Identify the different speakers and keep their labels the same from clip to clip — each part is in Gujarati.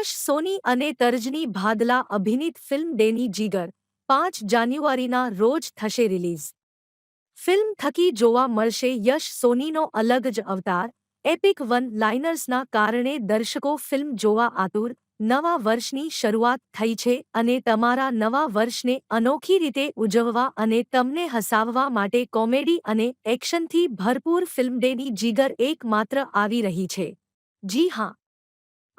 Speaker 1: યશ સોની અને તર્જની ભાદલા અભિનીત ફિલ્મ ડેની જીગર, પાંચ જાન્યુઆરીના રોજ થશે રિલીઝ. ફિલ્મ થકી જોવા મળશે યશ સોનીનો અલગ જ અવતાર, એપિક વન લાઇનર્સના કારણે દર્શકો ફિલ્મ જોવા આતુર, નવા વર્ષની શરૂઆત થઈ છે અને તમારા નવા વર્ષને અનોખી રીતે ઉજવવા અને તમને હસાવવા માટે કોમેડી અને એક્શનથી ભરપૂર ફિલ્મ ડેની જીગર એકમાત્ર આવી રહી છે. જી હા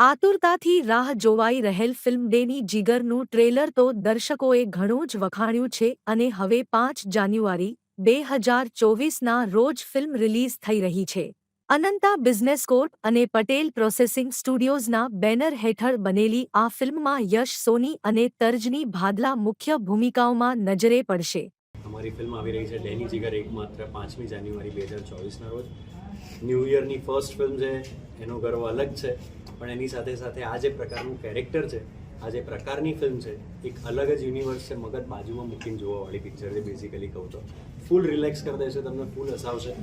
Speaker 1: આતુરતાથી રાહ જોવાઈ રહેલ ફિલ્મ ડેની જીગરનું ટ્રેલર તો દર્શકોએ ઘણું જ વખાણ્યું છે અને હવે પાંચ જાન્યુઆરી, બે હજાર ચોવીસના રોજ ફિલ્મ રિલીઝ થઈ રહી છે. અનંતા બિઝનેસ કોર્ટ અને પટેલ પ્રોસેસિંગ સ્ટુડિયોઝના બેનર હેઠળ બનેલી આ ફિલ્મમાં યશ સોની અને તર્જની ભાદલા મુખ્ય ભૂમિકાઓમાં નજરે પડશે.
Speaker 2: અમારી ફિલ્મ આવી રહી છે ડેની જીગર એકમાત્ર પાંચમી જાન્યુઆરી, બે હજાર ચોવીસના રોજ. ન્યૂ યરની ફર્સ્ટ ફિલ્મ છે, એનો ગર્વ અલગ છે, પણ એની સાથે સાથે આ જે પ્રકારનું કેરેક્ટર છે, આ જે પ્રકારની ફિલ્મ છે, એક અલગ જ યુનિવર્સ છે, મગજ બાજુમાં મૂકીને જોવાવાળી પિક્ચર છે બેઝિકલી કહું તો. ફૂલ રિલેક્સ કરી દેશે, તમને ફૂલ હસાવશે.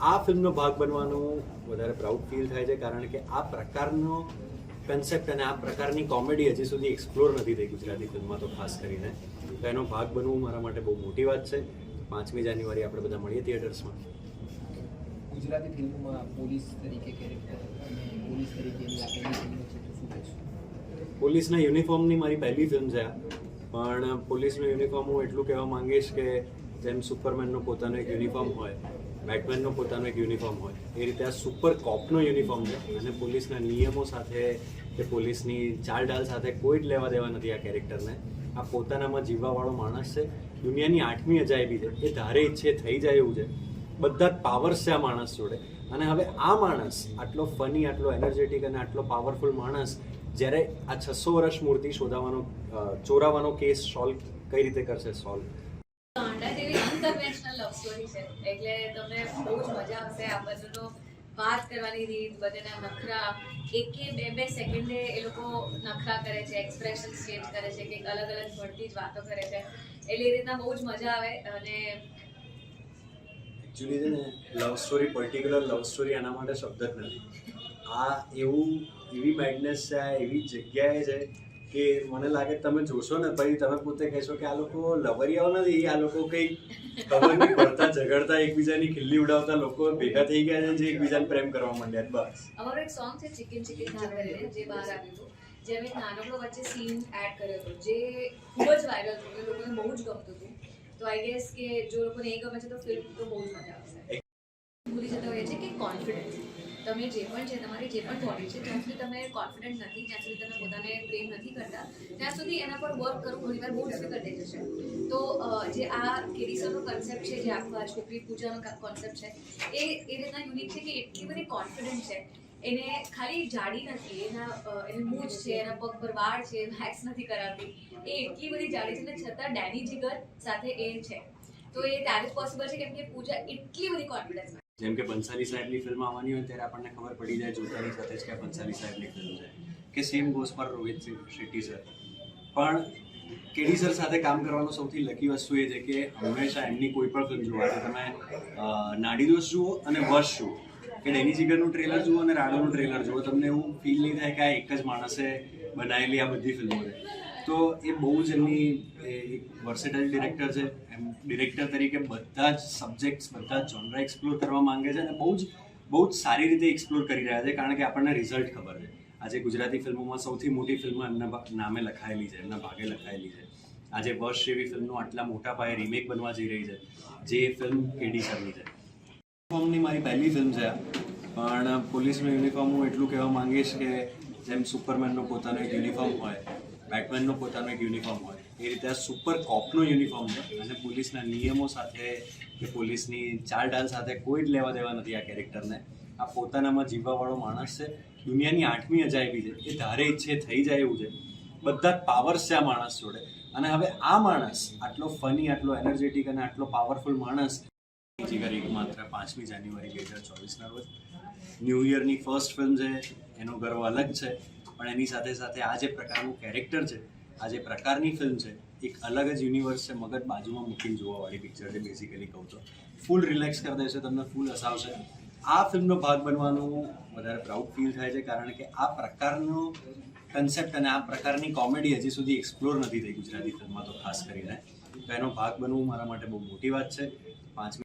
Speaker 2: આ ફિલ્મનો ભાગ બનવાનું વધારે પ્રાઉડ ફીલ થાય છે, કારણ કે આ પ્રકારનો કન્સેપ્ટ અને આ પ્રકારની કોમેડી હજી સુધી એક્સપ્લોર નથી થઈ ગુજરાતી ફિલ્મમાં તો ખાસ કરીને. તો એનો ભાગ બનવું મારા માટે બહુ મોટી વાત છે. પાંચમી જાન્યુઆરી આપણે બધા મળીએ થિયેટર્સમાં
Speaker 3: ગુજરાતી ફિલ્મોમાં પોલીસ તરીકે પોલીસ તરીકે
Speaker 2: પોલીસના યુનિફોર્મની મારી પહેલી ફિલ્મ છે. પણ પોલીસનું યુનિફોર્મ હું એટલું કહેવા માંગીશ કે જેમ સુપરમેનનો પોતાનો એક યુનિફોર્મ હોય, બેટમેનનો પોતાનો એક યુનિફોર્મ હોય, એ રીતે આ સુપર કોપનો યુનિફોર્મ છે અને પોલીસના નિયમો સાથે કે પોલીસની ચાલ ઢાલ સાથે કોઈ જ લેવા દેવા નથી આ કેરેક્ટરને. આ પોતાનામાં જીવવાવાળો માણસ છે. દુનિયાની આઠમી અજાયબી છે. એ ધારે ઈચ્છે થઈ જાય એવું છે. બધા જ પાવર્સ છે આ માણસ જોડે. અને હવે આ માણસ આટલો ફની આટલો એનર્જેટિક અને આટલો પાવરફુલ માણસ જ્યારે આ છસો વર્ષ મૂર્તિ શોધાવાનો ચોરાવાનો કેસ સોલ્વ કઈ રીતે કરશે? સોલ્વ
Speaker 4: ઇન્ટરનેશનલ લવ છે. એટલે તમને બહુ જ મજા આવશે આ બધુંનો વાત કરવાની રીત, બધાના નખરા. એકે બે બે સેકન્ડે એ લોકો નખરા કરે છે એક્સપ્રેશન ચેન્જ કરે છે કે અલગ અલગ ભરતી જ વાતો કરે છે. એટલે એ રીતના બહુ જ મજા આવે અને
Speaker 2: એકચ્યુઅલી છે ને love story particular love story એના માટે શબ્દ જ નથી. આ એવું, એવી મેડનેસ છે, આ એવી જગ્યાએ છે કે મને લાગે તમે જોશો ને, પછી તમે પોતે કહેશો કે આ લોકો લવરિયાઓ નથી, આ લોકો કંઈક ખબર નહીં પડતા, ઝઘડતા, એકબીજાની ખીલ્લી ઉડાવતા લોકો ભેગા થઈ ગયા છે, જે એકબીજાને પ્રેમ કરવા માંડ્યા બસ.
Speaker 4: અમારો એક સોંગ છે, ચિકન ચિકન જે બહાર આવ્યું હતું, જે અમે નાનકડો વચ્ચે સીન એડ કર્યો હતો, જે ખૂબ જ વાયરલ થયો લોકોને બહુ જ ગમતું હતું. તો આઈ ગેસ કે જો લોકોને એ ગમે છે તો ફિલ્મ તો બહુ જ મજા આવશે. ભૂલી જતા હોઈએ છે કે કોન્ફિડન્સ તમે જે પણ છે, તમારી જે પણ બોડી છે, જ્યાં સુધી તમે કોન્ફિડન્ટ નથી, જ્યાં સુધી તમે પોતાને પ્રેમ નથી કરતા, ત્યાં સુધી એના પર વર્ક કરવું ઘણીવાર બહુ ડિફિકલ્ટ થઈ જશે. તો જે આ કેરીસરનો કન્સેપ્ટ છે, જે આખો આ છોકરી પૂજાનો કોન્સેપ્ટ છે, એ એ રીતના યુનિક છે કે એટલી બધી કોન્ફિડન્ટ છે એને ખાલી જાડી નથી, એના એની મૂછ છે, એના પગ પર વાળ છે વેક્સ નથી કરાવતી. એ એટલી બધી જાડી છે ને છતાં ડેની જીગર સાથે એ છે. તો એ ત્યારે જ પોસિબલ છે કેમ કે પૂજા એટલી બધી કોન્ફિડન્સ
Speaker 2: જેમ કે બંસાલી સાહેબની ફિલ્મ આવવાની હોય ત્યારે આપણને ખબર પડી જાય જોતાની સાથે જ કે આ બંસાલી સાહેબની ફિલ્મ છે. કે સેમ ગોસ પર રોહિત શેટ્ટી સર. પણ કેડી સર સાથે કામ કરવાનું સૌથી લકી વસ્તુ એ છે કે હંમેશા એમની કોઈ પણ ફિલ્મ જોવા તમે નાડી દોષ જુઓ અને વર્ષ જુઓ. કે ડેની જીગરનું ટ્રેલર જુઓ અને રાડોનું ટ્રેલર જુઓ, તમને એવું ફીલ નહીં થાય કે આ એક જ માણસે બનાવેલી આ બધી ફિલ્મો છે. તો એ બહુ જ એમની એક વર્સેટાઇલ ડિરેક્ટર છે. એમ ડિરેક્ટર તરીકે બધા જ સબ્જેક્ટ્સ બધા જ જોનરા એક્સપ્લોર કરવા માંગે છે અને બહુ જ બહુ જ સારી રીતે એક્સપ્લોર કરી રહ્યા છે કારણ કે આપણને રિઝલ્ટ ખબર છે. આજે ગુજરાતી ફિલ્મોમાં સૌથી મોટી ફિલ્મ એમના નામે લખાયેલી છે, એમના ભાગે લખાયેલી છે. આજે વર્ષ જેવી ફિલ્મનું આટલા મોટા પાયે રીમેક બનવા જઈ રહી છે. જે ફિલ્મ કેડી સરની છે. યુનિફોર્મની મારી પહેલી ફિલ્મ છે પણ પોલીસનું યુનિફોર્મ હું એટલું કહેવા માંગીશ કે જેમ સુપરમેનનો પોતાનો એક યુનિફોર્મ હોય બેટમેનનો પોતાનો એક યુનિફોર્મ હોય, એ રીતે આ સુપર કોપનો યુનિફોર્મ છે. અને પોલીસના નિયમો સાથે કે પોલીસની ચાર ઢાલ સાથે કોઈ જ લેવા દેવા નથી આ કેરેક્ટરને. આ પોતાનામાં જીવવાવાળો માણસ છે. દુનિયાની આઠમી અજાયબી છે. એ ધારે ઈચ્છે થઈ જાય એવું છે. બધા જ પાવર્સ છે આ માણસ જોડે. અને હવે આ માણસ આટલો ફની આટલો એનર્જેટિક અને આટલો પાવરફુલ માણસ જીગર માત્ર પાંચમી જાન્યુઆરી બે હજાર ચોવીસના રોજ. ન્યૂ યરની ફર્સ્ટ ફિલ્મ છે, એનો ગર્વ અલગ છે, પણ એની સાથે સાથે આ જે પ્રકારનું કેરેક્ટર છે, આ જે પ્રકારની ફિલ્મ છે, એક અલગ જ યુનિવર્સ છે, મગજ બાજુમાં મૂકીને જોવાવાળી પિક્ચર છે બેઝિકલી કહું તો. ફૂલ રિલેક્સ કરી દેશે તમને ફૂલ હસાવશે. આ ફિલ્મનો ભાગ બનવાનું વધારે પ્રાઉડ ફીલ થાય છે, કારણ કે આ પ્રકારનો કન્સેપ્ટ અને આ પ્રકારની કોમેડી હજી સુધી એક્સપ્લોર નથી થઈ ગુજરાતી ફિલ્મમાં તો ખાસ કરીને. તો એનો ભાગ બનવું મારા માટે બહુ મોટી વાત છે. પાંચમી